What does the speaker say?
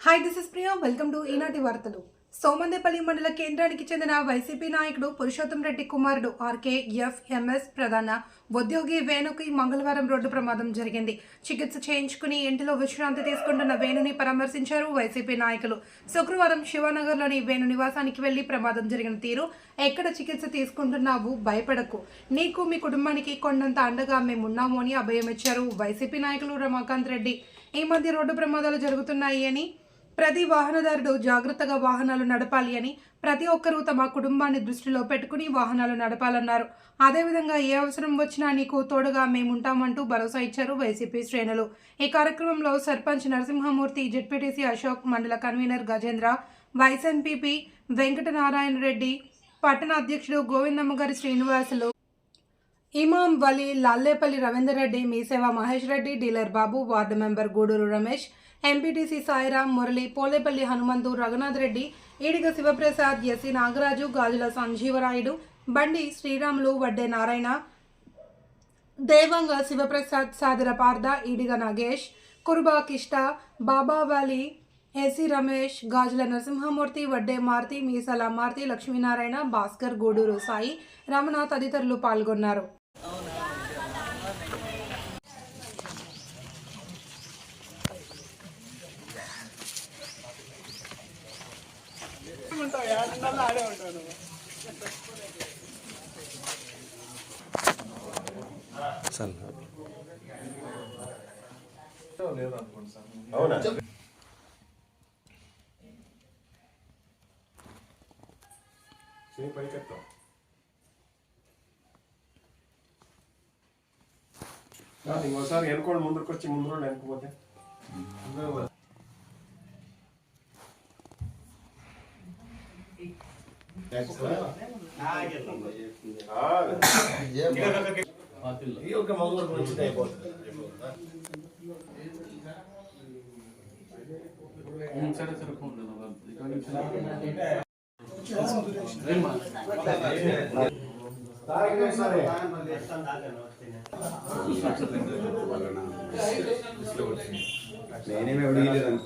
Hi this is Priya welcome to ఈనాటి వార్తలు సోమందేపల్లి మండల కేంద్రానికి చెందిన వైసీపీ నాయకుడు పురుషోత్తం రెడ్డి కుమారుడు ఆర్కే ఎఫ్ఎంఎస్ ప్రధాన ఉద్యోగి వేణుకి మంగళవారం రోడ్డు ప్రమాదం జరిగింది. చికిత్స చేయించుకుని ఇంటిలో విశ్రాంతి తీసుకుంటున్న వేణుని పరామర్శించారు వైసీపీ నాయకులు. శుక్రవారం శివానగర్లోని వేణు నివాసానికి వెళ్ళి ప్రమాదం జరిగిన తీరు. ఎక్కడ చికిత్స తీసుకుంటున్నావు? భయపడకు. నీకు మీ కుటుంబానికి కొండంత అండగా మేమున్నాము అని అభయం ఇచ్చారు వైసీపీ నాయకులు రమాకాంత్ రెడ్డి. ఈ మధ్య రోడ్డు ప్రమాదాలు జరుగుతున్నాయి అని ప్రతి వాహనదారుడు జాగ్రత్తగా వాహనాలు నడపాలి అని ప్రతి ఒక్కరూ తమ కుటుంబాన్ని దృష్టిలో పెట్టుకుని వాహనాలు నడపాలన్నారు. అదేవిధంగా ఏ అవసరం వచ్చినా నీకు తోడుగా మేముంటామంటూ భరోసా ఇచ్చారు వైసీపీ శ్రేణులు. ఈ కార్యక్రమంలో సర్పంచ్ నరసింహమూర్తి జెడ్పీటీసీ అశోక్ మండల convener Gajendra vice MPP Venkatanarayana Reddy పట్టణ అధ్యక్షుడు గోవిందమ్మగారి Srinivasulu Imam Vali Lallepalli Ravinder Reddy MeeSeva Mahesh Reddy dealer Babu ward member Gudur Ramesh MPTC Sairam Murali Polepalli Hanumanthu Raghunath Reddy Ediga Shivaprasad SC Nagaraju Gajula Sanjeevarayudu Bandi Sriramulu Vadde Narayana Devanga Shivaprasad సాదర Partha Ediga Nagesh Kuruba Kishta Babavali AC Ramesh Gajula Narasimhamurthy Vadde Maruthi Meesala Maruthi Lakshminarayana Bhaskar Gudur Sai Ramana తదితరులు పాల్గొన్నారు. Sir అవునా చేయి పైకెత్తాం ఇంకోసారి వెనుకోడు ముందుకు వచ్చి ముందు road ఈ ఒక మగవాడు మంచిది అయిపోతుంది సరే సరే ఫోన్ నేనేమి అడిగలేదు